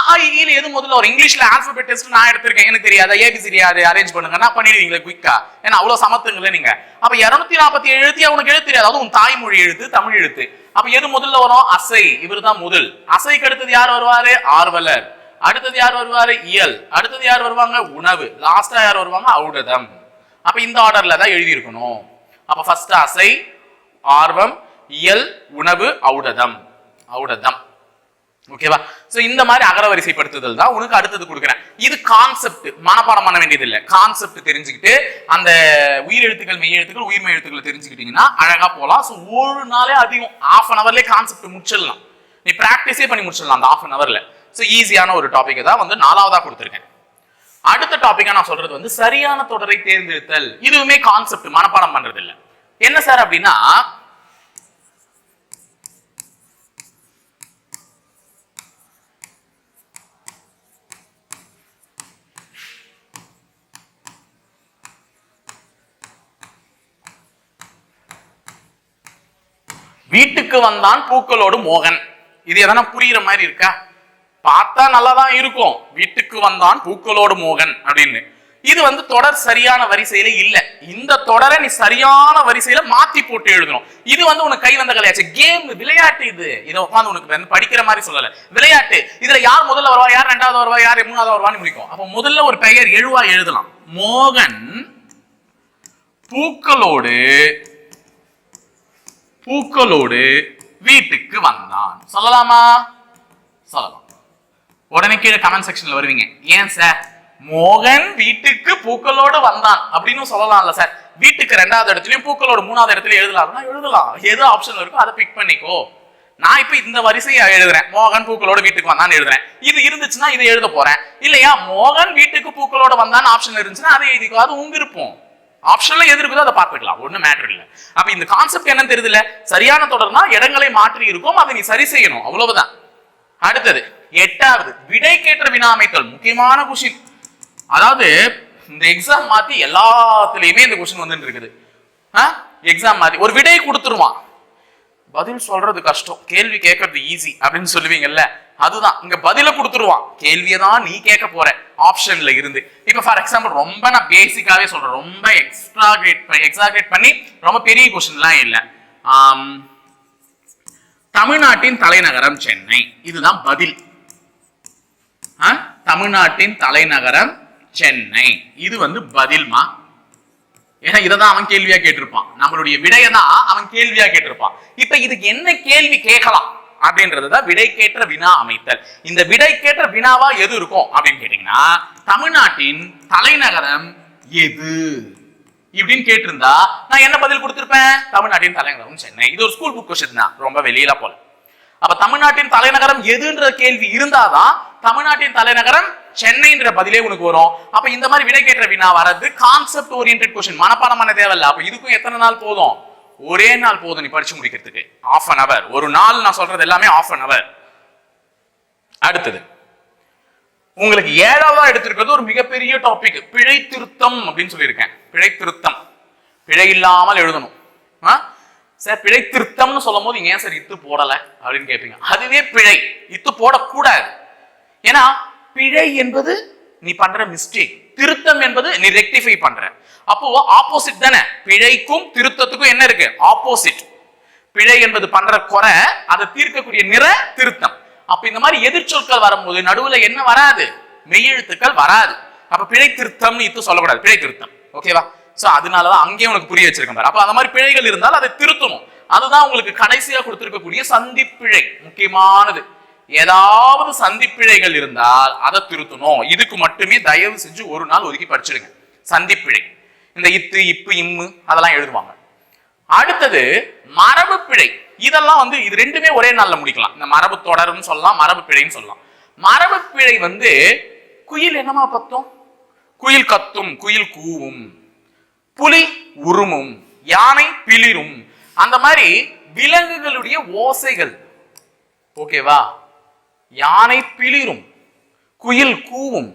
Speaker 1: எது முதல்ல ஒரு இங்கிலீஷ்ல ஆல்பபெட் டெஸ்ட் நான் எடுத்திருக்கேன். எனக்கு தெரியாத. ஏபிசிடி அது அரேஞ்ச் பண்ணுங்கன்னா பண்ணிடுவீங்களே குயிக்கா ஏன்னா அவ்வளவு சமத்துங்களே நீங்க. அப்ப இருநூத்தி நாற்பத்தி ஏழு எழுத்து உனக்கு எழுத்து தெரியாது. அதுவும் தாய்மொழி எழுத்து தமிழ் எழுத்து. அப்ப எது முதல்ல வரும்? அசை. இவர் தான் முதல். அசைக்கு அடுத்தது யார் வருவாரு? ஆர்வலர். அடுத்தது யார் வருவாரு? இயல். அடுத்தது யார் வருவாங்க? உணவு. லாஸ்டா யார் வருவாங்க? ஔடதம். அப்ப இந்த ஆர்டர்ல தான் எழுதி இருக்கணும் அப்ப ஃபர்ஸ்ட் அசை ஆர்வம் இயல் உணவு ஔடதம். ஔடதம். ஓகேவா சோ இந்த மாதிரி அகரவரிசைப்படுத்துதல் தான் உனக்கு அடுத்தது கொடுக்குறேன். இது கான்செப்ட் மனப்பாடம் பண்ண வேண்டியது இல்லை கான்செப்ட் தெரிஞ்சுக்கிட்டு அந்த உயிர் எழுத்துக்கள் மெய் எழுத்துக்கள் உயிர்மை எழுத்துக்களை தெரிஞ்சுக்கிட்டீங்கன்னா அழகா போகலாம் ஸோ ஒரு நாளே அதிகம். ஆஃப் அன் அவர்லேயே கான்செப்ட் முடிச்சிடலாம். நீ ப்ராக்டிஸே பண்ணி முடிச்சிடலாம் அந்த ஆஃப் அன் அவர்ல ஸோ ஈஸியான ஒரு டாபிக் தான் வந்து நாலாவதா கொடுத்துருக்கேன். அடுத்த டாபிக்கா நான் சொல்றது வந்து சரியான தொடரை தேர்ந்தெடுத்தல். இதுவுமே கான்செப்ட் மனப்பாடம் பண்றது இல்லை என்ன சார் அப்படின்னா வீட்டுக்கு வந்தான் பூக்களோடு மோகன். இது எதனா புரியுற மாதிரி இருக்கா? பார்த்தா நல்லா தான் இருக்கும். வீட்டுக்கு வந்தான் பூக்களோடு மோகன் அப்படின்னு. இது வந்து தொடர் சரியான வரிசையில இல்ல. இந்த தொடரை நீ சரியான வரிசையில மாத்தி போட்டு எழுதணும். இது வந்து உனக்கு கை வந்த கலையாச்சு. கேம் விளையாட்டு இது. இதை உட்காந்து உனக்கு படிக்கிற மாதிரி சொல்லல. விளையாட்டு. இதுல யார் முதல்ல வருவா? யார் ரெண்டாவது வருவா? யார் மூணாவது வருவான்னு முடிக்கும். அப்ப முதல்ல ஒரு பெயர் எழுவா எழுதலாம். மோகன் பூக்களோடு பூக்களோடு வீட்டுக்கு வந்தான். சொல்லலாமா? சொல்லலாம். உடனே கீழே கமெண்ட் செக்ஷன்ல வருவீங்க. ஏன் சார் மோகன் வீட்டுக்கு பூக்களோடு வந்தான் அப்படின்னு சொல்லலாம்ல சார் வீட்டுக்கு ரெண்டாவது இடத்துலயும் பூக்களோட மூணாவது இடத்துல எழுதலாம்னா எழுதலாம். எது ஆப்ஷன் இருக்கோ அதை பிக் பண்ணிக்கோ. நான் இப்ப இந்த வரிசையை எழுதுறேன். மோகன் பூக்களோட வீட்டுக்கு வந்தான்னு எழுதுறேன். இது இருந்துச்சுன்னா இதை எழுத போறேன். இல்லையா? மோகன் வீட்டுக்கு பூக்களோட வந்தான்னு ஆப்ஷன் இருந்துச்சுன்னா அதை எழுதிக்கோ. அது உங்க இருப்போம் ஆப்ஷன்ல எது இருக்குதோ அதை பார்த்துக்கலாம் ஒன்றும் மேட்டர் இல்லை. அப்ப இந்த கான்செப்ட் என்னன்னு தெரியல சரியான தொடர்னா இடங்களை மாற்றி இருக்கும். அதை நீ சரி செய்யணும். அவ்வளவுதான். அடுத்தது எட்டாவது விடை கேட்ட வினா அமைத்தல் முக்கியமான கொஷின் அதாவது இந்த எக்ஸாம் மாத்தி எல்லாத்துலயுமே இந்த கொஷின் வந்துட்டு இருக்குது. எக்ஸாம் மாத்தி. ஒரு விடை கொடுத்துருவான். பதில் சொல்றது கஷ்டம். கேள்வி கேட்கறது ஈஸி அப்படின்னு சொல்லுவீங்கல்ல? அதுதான். இங்க பதில கொடுத்துருவான். கேள்வியை தான் நீ கேட்க போற ஆப்ஷன்ல இருந்து. இப்ப ஃபார் எக்ஸாம்பிள் ரொம்ப நான் பேசிக்காவே சொல்றேன். ரொம்ப எக்ஸ்ட்ராகிரேட் எக்ஸாகிரேட் பண்ணி ரொம்ப பெரிய கொஸ்டின்லாம் இல்லை. ஆம், தமிழ்நாட்டின் தலைநகரம் சென்னை. இதுதான் பதில். தமிழ்நாட்டின் தலைநகரம் சென்னை. இது வந்து பதில்மா? ஏன்னா இதை தான் அவன் கேள்வியா கேட்டிருப்பான். நம்மளுடைய விடையை தான் அவன் கேள்வியா கேட்டிருப்பான். இப்ப இதுக்கு என்ன கேள்வி கேட்கலாம்? அப்படின்றது தான் விடைக்கேற்ற வினா அமைத்தல். இந்த விடைக்கேற்ற வினாவா எது இருக்கும் அப்படின்னு கேட்டீங்கன்னா தமிழ்நாட்டின் தலைநகரம் எது? இப்படின்னு கேட்டிருந்தா நான் என்ன பதில் கொடுத்திருப்பேன்? தமிழ்நாட்டின் தலைநகரம் சென்னை. இது ஒரு ஸ்கூல் புக் கொஸ்டின் தான். ரொம்ப வெளியில போல. அப்ப தமிழ்நாட்டின் தலைநகரம் எதுன்ற கேள்வி இருந்தாதான் தமிழ்நாட்டின் தலைநகரம் சென்னைன்ற பதிலே உனக்கு வரும். அப்ப இந்த மாதிரி விடைக்கேற்ற வினா வர்றது கான்செப்ட் ஓரியன்ட் கொஸ்டின் மனப்பாடம் பண்ண தேவையில்ல. அப்ப இதுக்கும் எத்தனை நாள் போதும்? ஒரே நாள் போதும் நீ படிச்சு முடிக்கிறதுக்கு. ஆஃப் அன் அவர் ஒரு நாள் நான் சொல்றது எல்லாமே ஆஃப் அன் அவர் அடுத்தது உங்களுக்கு ஏழாவதா எடுத்திருக்கிறது ஒரு மிகப்பெரிய டாபிக் பிழை திருத்தம் அப்படின்னு சொல்லியிருக்கேன். பிழை திருத்தம். பிழை இல்லாமல் எழுதணும். சார் பிழை திருத்தம்னு சொல்லும் போது ஏன் சார் இத்து போடல அப்படின்னு கேட்பீங்க அதுவே பிழை. இத்து போடக்கூடாது. ஏன்னா பிழை என்பது நீ பண்ற மிஸ்டேக் திருத்தம் என்பது நீ ரெக்டிஃபை பண்ற. அப்போ ஆப்போசிட் தானே? பிழைக்கும் திருத்தத்துக்கும் என்ன இருக்கு? ஆப்போசிட் பிழை என்பது பண்ற குறை அதை தீர்க்கக்கூடிய நிற திருத்தம். அப்ப இந்த மாதிரி எதிர்ச்சொற்கள் வரும்போது நடுவுல என்ன வராது? மெய்யெழுத்துக்கள் வராது. அப்ப பிழை திருத்தம்னு இது சொல்லக்கூடாது. பிழை திருத்தம். ஓகேவா சோ அதனாலதான் அங்கேயே உனக்கு புரிய வச்சிருக்கேன் பாரு. அப்ப அந்த மாதிரி பிழைகள் இருந்தால் அதை திருத்தணும். அதுதான் உங்களுக்கு கடைசியா கொடுத்திருக்கக்கூடிய சந்திப்பிழை முக்கியமானது. ஏதாவது சந்திப்பிழைகள் இருந்தால் அதை திருத்தணும். இதுக்கு மட்டுமே தயவு செஞ்சு ஒரு நாள் ஒதுக்கி படிச்சிடுங்க. சந்திப்பிழை. இந்த இத்து இப்பு இம்மு அதெல்லாம் எழுதுவாங்க. அடுத்தது மரபு பிழை. இதெல்லாம் வந்து இது ரெண்டுமே ஒரே நாளில் முடிக்கலாம். இந்த மரபு தொடர்னு சொல்லலாம் மரபு பிழைன்னு சொல்லலாம். மரபு பிழை வந்து குயில் என்னமா பத்தும் குயில் கத்தும் குயில் கூவும். புலி உருமும் யானை பிளிரும். அந்த மாதிரி விலங்குகளுடைய ஓசைகள். ஓகேவா? யானை பிளிரும் குயில் கூவும்.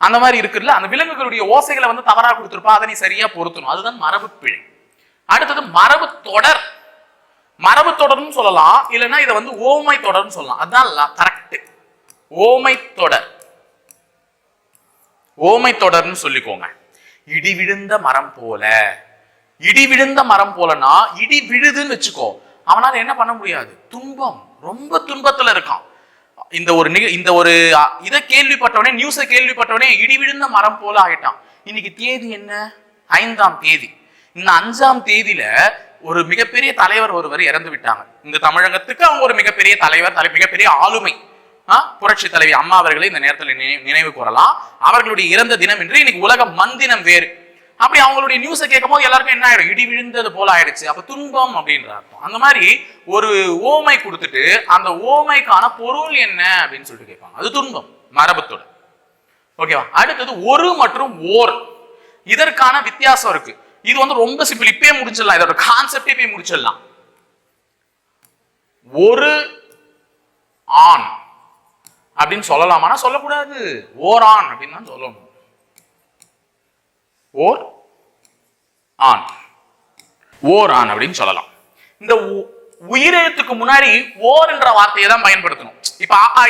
Speaker 1: அந்த மாதிரி இருக்குல்ல அந்த விலங்குகளுடைய ஓசைகளை வந்து தவறாக கொடுத்துருப்பா அதை நீ சரியா பொருத்தணும். அதுதான் மரபு பிழை. அடுத்தது மரபு தொடர். மரபு தொடர்னு சொல்லலாம் இல்லைன்னா இதை வந்து ஓமை தொடர்னு சொல்லலாம். அதுதான் கரெக்ட் ஓமை தொடர். ஓமை தொடர்னு சொல்லிக்கோங்க. இடி விழுந்த மரம் போல. இடி விழுந்த மரம் போலனா இடி விழுதுன்னு வச்சுக்கோ. அவனால என்ன பண்ண முடியாது? துன்பம். ரொம்ப துன்பத்துல இருக்கான். இந்த ஒரு நிக இந்த ஒரு இதை கேள்விப்பட்டவனே நியூஸை கேள்விப்பட்டவனே இடி விழுந்த மரம் போல ஆகிட்டான் இன்னைக்கு தேதி என்ன? ஐந்தாம் தேதி. இந்த அஞ்சாம் தேதியில ஒரு மிகப்பெரிய தலைவர் ஒருவர் இறந்து விட்டாங்க. இந்த தமிழகத்துக்கு அவங்க ஒரு மிகப்பெரிய தலைவர் தலை மிகப்பெரிய ஆளுமை. புரட்சி தலைவி அம்மா அவர்களை இந்த நேரத்தில் நினை- நினைவு கூறலாம். அவர்களுடைய இறந்த தினம் என்று இன்னைக்கு உலக மண் தினம் வேறு. அப்படி அவங்களுடைய நியூஸை கேட்கும் போது எல்லாருக்கும் என்ன ஆயிடும்? இடி விழுந்தது போல ஆயிடுச்சு. அப்ப துன்பம் அப்படின்ற அர்த்தம். அந்த மாதிரி ஒரு ஓமை கொடுத்துட்டு அந்த ஓமைக்கான பொருள் என்ன அப்படின்னு சொல்லிட்டு கேட்பாங்க. அது துன்பம் மரபத்தோட ஓகேவா அடுத்தது ஒரு மற்றும் ஓர். இதற்கான வித்தியாசம் இருக்கு. இது வந்து ரொம்ப சிம்பிள் இப்பயே முடிச்சிடலாம். இதோட கான்செப்டே போய் முடிச்சிடலாம். ஒரு ஆண் அப்படின்னு சொல்லலாமானா சொல்லக்கூடாது. ஓர் ஆண் அப்படின்னு தான் சொல்லணும். ஓர் ஆண். ஓர் ஆண் அப்படின்னு சொல்லலாம். இந்த உ- உயிரெழுத்துக்கு முன்னாடி ஓர் என்ற வார்த்தையை தான் பயன்படுத்தணும். இப்ப அ, ஆ,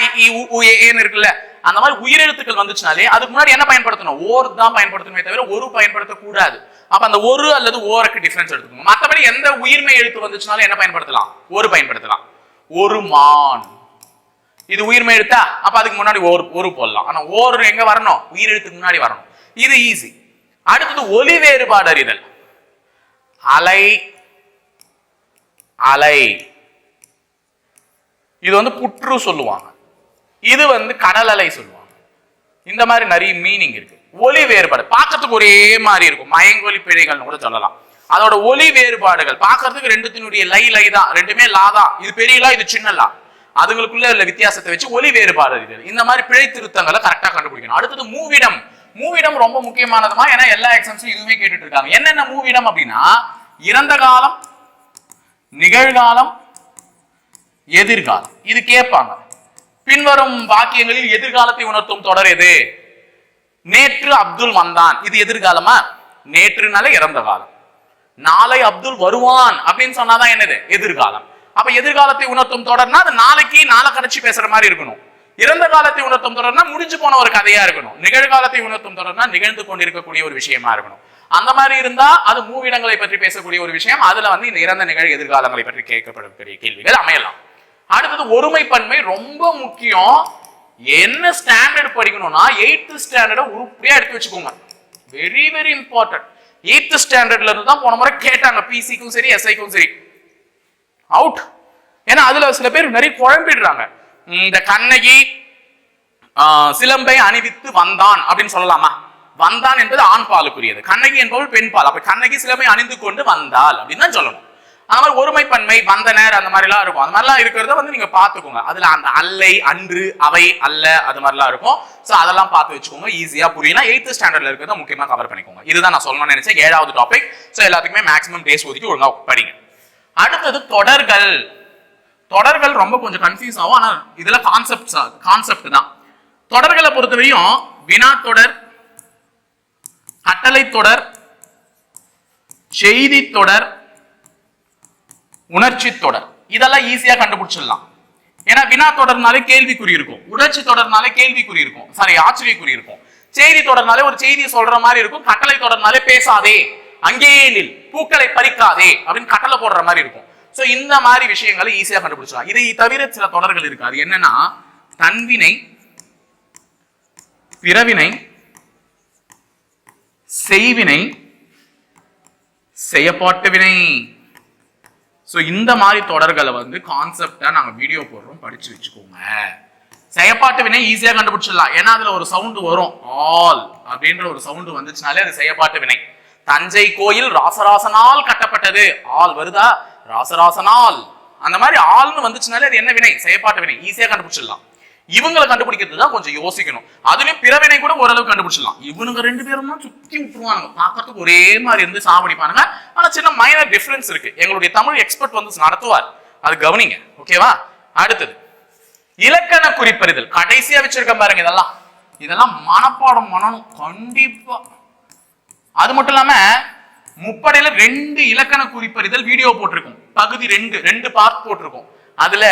Speaker 1: உ, ஏன்னு இருக்குல்ல அந்த மாதிரி உயிரெழுத்துக்கள் வந்துச்சுனாலே அதுக்கு முன்னாடி என்ன பயன்படுத்தணும்? ஓர் தான் பயன்படுத்தணுமே தவிர ஒரு பயன்படுத்தக்கூடாது. அப்ப அந்த ஒரு அல்லது ஓருக்கு டிஃபரன்ஸ் எடுத்துக்கணும். மற்றபடி எந்த உயிர்மை எழுத்து வந்துச்சுனாலும் என்ன பயன்படுத்தலாம்? ஒரு பயன்படுத்தலாம். ஒரு மான். இது உயிர்மை எழுத்தா? அப்ப அதுக்கு முன்னாடி ஒரு ஒரு போடலாம். ஆனா ஓர் எங்க வரணும்? உயிரெழுத்துக்கு முன்னாடி வரணும். இது ஈஸி அடுத்தது ஒலி வேறுபாடு அறிதல். அலை அலை. இது வந்து புற்று சொல்லுவாங்க. இது வந்து கடல் அலை சொல்லுவாங்க. இந்த மாதிரி நிறைய மீனிங் இருக்கு. ஒலி வேறுபாடு. பார்க்கறதுக்கு ஒரே மாதிரி இருக்கும். மயங்கொலி பிழைகள்னு கூட சொல்லலாம். அதோட ஒலி வேறுபாடுகள். பார்க்கறதுக்கு ரெண்டுத்தினுடைய லை லை தான். ரெண்டுமே லா தான். இது பெரிய லா இது சின்ன லா. அதுங்களுக்குள்ள உள்ள வித்தியாசத்தை வச்சு ஒலி வேறுபாடு இருக்குது இந்த மாதிரி பிழை திருத்தங்களை கரெக்டாக கண்டுபிடிக்கணும். அடுத்தது மூவிடம். மூவிடம் ரொம்ப முக்கியமானதுமா? ஏன்னா எல்லா எக்ஸாம்ஸும் இதுவுமே கேட்டுட்டு இருக்காங்க என்னென்ன மூவிடம் அப்படின்னா இறந்த காலம் நிகழ்காலம் எதிர்காலம். இது கேட்பாங்க. பின்வரும் வாக்கியங்களில் எதிர்காலத்தை உணர்த்தும் தொடர் எது? நேற்று அப்துல் வந்தான். இது எதிர்காலமா? நேற்றுனால இறந்த காலம். நாளை அப்துல் வருவான் அப்படின்னு சொன்னாதான் என்னது? எதிர்காலம். அப்ப எதிர்காலத்தை உணர்த்தும் தொடர்னா அது நாளைக்கு நாளை கடைச்சி பேசுற மாதிரி இருக்கணும். இறந்த காலத்தை உணர்த்தும் தொடர்னா முடிஞ்சு போன ஒரு கதையா இருக்கணும். நிகழ்காலத்தை உணர்த்தும் தொடர்னா நிகழ்ந்து கொண்டிருக்கக்கூடிய ஒரு விஷயமா இருக்கணும். அந்த மாதிரி இருந்தா அது மூவிடங்களை பற்றி பேசக்கூடிய ஒரு விஷயம். அதுல வந்து இந்த இறந்த நிகழ் எதிர்காலங்களை பற்றி கேட்கப்படக்கூடிய கேள்விகள் அமையலாம். அடுத்தது ஒருமைப்பன்மை ரொம்ப முக்கியம். என்ன ஸ்டாண்டர்ட் படிக்கணும்னா எயித்து ஸ்டாண்டர்டை உருப்படியா எடுத்து வச்சுக்கோங்க. வெரி வெரி இம்பார்ட்டன்ட் எயித்து ஸ்டாண்டர்ட்ல இருந்து தான் போன முறை கேட்டாங்க. பிசிக்கும் சரி எஸ்ஐக்கும் சரி. அவுட் ஏன்னா அதுல சில பேர் நிறைய குழம்பிடுறாங்க. இந்த கண்ணகி சிலம்பை அணிவித்து வந்தான் அப்படின்னு சொல்லலாமா? வந்தான் என்பது ஆண் பாலுக்குரியது. கண்ணகி என்பவள் பெண் பால். அப்ப கண்ணகி சிலம்பை அணிந்து கொண்டு வந்தாள் அப்படின்னு தான் சொல்லணும். அந்த மாதிரி ஒருமைப்பன்மை வந்தனர் அந்த மாதிரிலாம் இருக்கும். அந்த மாதிரிலாம் இருக்கிறத வந்து நீங்க பாத்துக்கோங்க அதுல அந்த அல்லை அன்று அவை அல்ல அது மாதிரிலாம் இருக்கும். சோ அதெல்லாம் பார்த்து வச்சுக்கோங்க. ஈஸியா புரியலாம் எயித்து ஸ்டாண்டர்ட்ல இருக்கிறத முக்கியமா கவர் பண்ணிக்கோங்க. இதுதான் நான் சொல்லணும்னு நினைச்சேன். ஏழாவது டாபிக் சோ எல்லாத்துக்குமே மேக்ஸிமம் டேஸ் ஒதுக்கி ஒழுங்கா படிங்க. அடுத்தது தொடர்கள். தொடர்கள் ரொம்ப கொஞ்சம் கன்ஃபியூஸ் ஆகும். ஆனால் இதில் கான்செப்ட்ஸ் கான்செப்ட் கான்செப்ட் தான். தொடர்களை பொறுத்தவரையும் வினா தொடர் கட்டளை தொடர் செய்தி தொடர் உணர்ச்சி தொடர். இதெல்லாம் ஈஸியாக கண்டுபிடிச்சிடலாம். ஏன்னா வினா தொடர்னாலே கேள்விக்குறி இருக்கும். உணர்ச்சி தொடர்னாலே கேள்விக்குறி இருக்கும். சாரி ஆச்சரியக்குறி இருக்கும். செய்தி தொடர்னாலே ஒரு செய்தியை சொல்ற மாதிரி இருக்கும். கட்டளை தொடர்னாலே பேசாதே. அங்கேயே நில். பூக்களை பறிக்காதே. அப்படின்னு கட்டளை போடுற மாதிரி இருக்கும். ஸோ இந்த மாதிரி விஷயங்களை ஈஸியாக கண்டுபிடிச்சிடலாம். இதை தவிர சில தொடர்கள் இருக்கு. அது என்னன்னா தன்வினை பிறவினை செய்வினை செய்யப்பாட்டு வினை. ஸோ இந்த மாதிரி தொடர்களை வந்து கான்செப்டா நாங்கள் வீடியோ போடுறோம். படிச்சு வச்சுக்கோங்க. செயப்பாட்டு வினை ஈஸியாக கண்டுபிடிச்சிடலாம். ஏன்னா அதில் ஒரு சவுண்டு வரும். ஆல் அப்படின்ற ஒரு சவுண்டு வந்துச்சுனாலே அது செயப்பாட்டு வினை. தஞ்சை கோயில் ராசராசனால் கட்டப்பட்டது. ஆல் வருதா? ராசராசனால் அந்த மாதிரி ஆள்னு வந்துச்சுனாலே அது என்ன வினை? செயற்பாட்டு வினை. ஈஸியாக கண்டுபிடிச்சிடலாம். இவங்களை கண்டுபிடிக்கிறது தான் கொஞ்சம் யோசிக்கணும். அதுலயும் பிறவினை கூட ஓரளவு கண்டுபிடிச்சிடலாம். இவனுங்க ரெண்டு பேரும் தான் சுத்தி விட்டுருவானுங்க. பார்க்கறதுக்கு ஒரே மாதிரி இருந்து சாவடிப்பானுங்க ஆனா சின்ன மைனர் டிஃபரன்ஸ் இருக்கு. எங்களுடைய தமிழ் எக்ஸ்பர்ட் வந்து நடத்துவார். அது கவனிங்க. ஓகேவா அடுத்தது. இலக்கண குறிப்பறிதல். கடைசியா வச்சிருக்க பாருங்க இதெல்லாம். இதெல்லாம் மனப்பாடம் பண்ணணும். கண்டிப்பா. அது மட்டும் இல்லாம முப்படையில ரெண்டு இலக்கண குறிப்பறிதல் வீடியோ போட்டிருக்கும். பகுதி ரெண்டு ரெண்டு பார்ட் போட்டிருக்கும். அதுல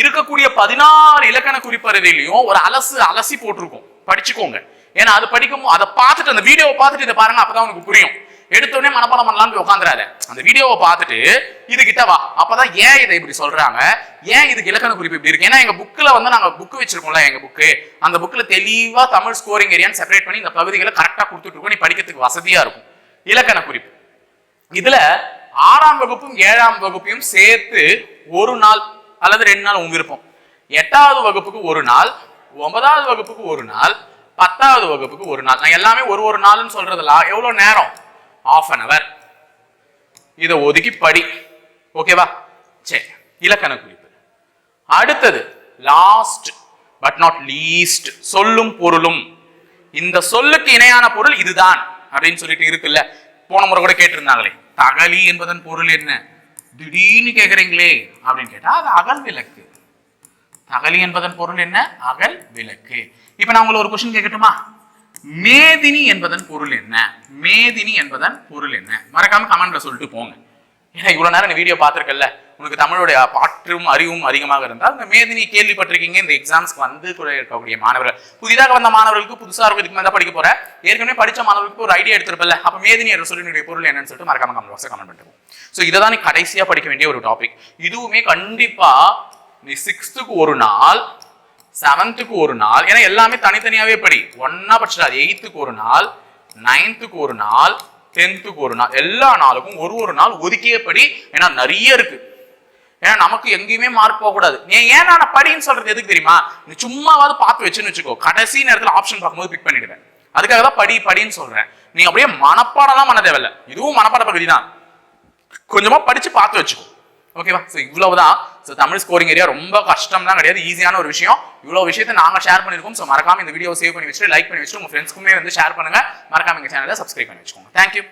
Speaker 1: இருக்கக்கூடிய பதினாறு இலக்கண குறிப்பறிதலையும் ஒரு அலசு அலசி போட்டிருக்கும். படிச்சுக்கோங்க. ஏன்னா அது படிக்கும் அதை பார்த்துட்டு அந்த வீடியோவை பார்த்துட்டு இதை பாருங்க அப்பதான் உனக்கு புரியும். எடுத்தோடனே மனப்பாடம் பண்ணலாம்னு உட்காந்துறாரு அந்த வீடியோவை பார்த்துட்டு இது கிட்ட வா. அப்பதான் ஏன் இதை இப்படி சொல்றாங்க? ஏன் இதுக்கு இலக்கண குறிப்பு இப்படி இருக்கு? ஏன்னா எங்க புக்ல வந்து நாங்க புக் வச்சிருக்கோம்ல எங்க புக்கு அந்த புக்ல தெளிவா தமிழ் ஸ்கோரிங் ஏரியான்னு செப்பரேட் பண்ணி இந்த பகுதிகளை கரெக்டா கொடுத்துட்டு இருக்கோம். நீ படிக்கிறதுக்கு வசதியா இருக்கும். இலக்கண குறிப்பு. இதுல ஆறாம் வகுப்பும் ஏழாம் வகுப்பையும் சேர்த்து ஒரு நாள் அல்லது ரெண்டு நாள் உங்க விருப்பம். எட்டாவது வகுப்புக்கு ஒரு நாள் ஒன்பதாவது வகுப்புக்கு ஒரு நாள் பத்தாவது வகுப்புக்கு ஒரு நாள். நான் எல்லாமே ஒரு ஒரு நாள்னு சொல்றதுல எவ்வளவு நேரம்? ஆஃப் அன் அவர் இதை ஒதுக்கி படி. ஓகேவா சரி இலக்கண குறிப்பு. அடுத்தது லாஸ்ட் பட் நாட் லீஸ்ட் சொல்லும் பொருளும். இந்த சொல்லுக்கு இணையான பொருள் இதுதான் அப்படின்னு சொல்லிட்டு இருக்குல்ல. போன முறை கூட கேட்டிருந்தாங்களே தகலி என்பதன் பொருள் என்ன? திடீர்னு கேட்குறீங்களே அப்படின்னு கேட்டால் அது அகல் விளக்கு. தகலி என்பதன் பொருள் என்ன? அகல் விளக்கு. இப்போ நான் உங்களுக்கு ஒரு கொஸ்டின் கேட்கட்டுமா? மேதினி என்பதன் பொருள் என்ன? மேதினி என்பதன் பொருள் என்ன? மறக்காம கமெண்ட்ல சொல்லிட்டு போங்க. ஏன்னா இவ்வளோ நேரம் நீ வீடியோ பார்த்துருக்கல உங்களுக்கு தமிழுடைய பாற்றும் அறிவும் அதிகமாக இருந்தால் இந்த மேதினி கேள்விப்பட்டிருக்கீங்க இந்த எக்ஸாம்ஸ்க்கு வந்து கூட இருக்கக்கூடிய மாணவர்கள். புதிதாக வந்த மாணவர்களுக்கு புதுசாக இருக்கும் இதுக்கு மேலே படிக்க போகிறேன் ஏற்கனவே படித்த மாணவர்களுக்கு ஒரு ஐடியா எடுத்திருப்பல அப்போ மேதினி என்ற சொல்லினுடைய பொருள் என்னன்னு சொல்லிட்டு மறக்காம கமெண்ட் பாக்ஸை கமெண்ட் பண்ணிட்டு ஸோ இதை தான் நீ கடைசியாக படிக்க வேண்டிய ஒரு டாபிக் இதுவுமே கண்டிப்பாக நீ சிக்ஸ்த்துக்கு ஒரு நாள் செவன்த்துக்கு ஒரு நாள் ஏன்னா எல்லாமே தனித்தனியாகவே படி. ஒன்னா படிச்சிடாது எயித்துக்கு ஒரு நாள் நைன்த்துக்கு ஒரு நாள் டென்த்துக்கு ஒரு நாள் எல்லா நாளுக்கும் ஒரு ஒரு நாள் ஒதுக்கியபடி ஏன்னா நிறைய இருக்கு. ஏன்னா நமக்கு எங்கேயுமே மார்க் போகக்கூடாது நீ ஏன் நான் படின்னு சொல்றது எதுக்கு தெரியுமா? நீ சும்மாவாவது பார்த்து வச்சுன்னு வச்சுக்கோ. கடைசி நேரத்தில் ஆப்ஷன் பார்க்கும்போது பிக் பண்ணிடுவேன். அதுக்காக தான் படி படின்னு சொல்றேன். நீங்க அப்படியே மனப்பாடம்லாம் பண்ண தேவையில்ல. இதுவும் மனப்பாட பகுதி தான் கொஞ்சமா படிச்சு பார்த்து வச்சுக்கோ. ஓகேவா ஸோ இவ்வளவுதான். ஸோ தமிழ் ஸ்கோரிங் ஏரியா ரொம்ப கஷ்டம் தான் கிடையாது. ஈஸியான ஒரு விஷயம். இவ்வளோ விஷயத்தை நாங்கள் ஷேர் பண்ணிருக்கோம். ஸோ மறக்காம இந்த வீடியோ சேவ் பண்ணி வச்சுட்டு லைக் பண்ணி வச்சுட்டு உங்கள் ஃப்ரெண்ட்ஸ்க்குமே வந்து ஷேர் பண்ணுங்க. மறக்காம எங்கள் சேனலை சப்ஸ்கிரைப் பண்ணி வச்சுக்கோங்க. தேங்க்யூ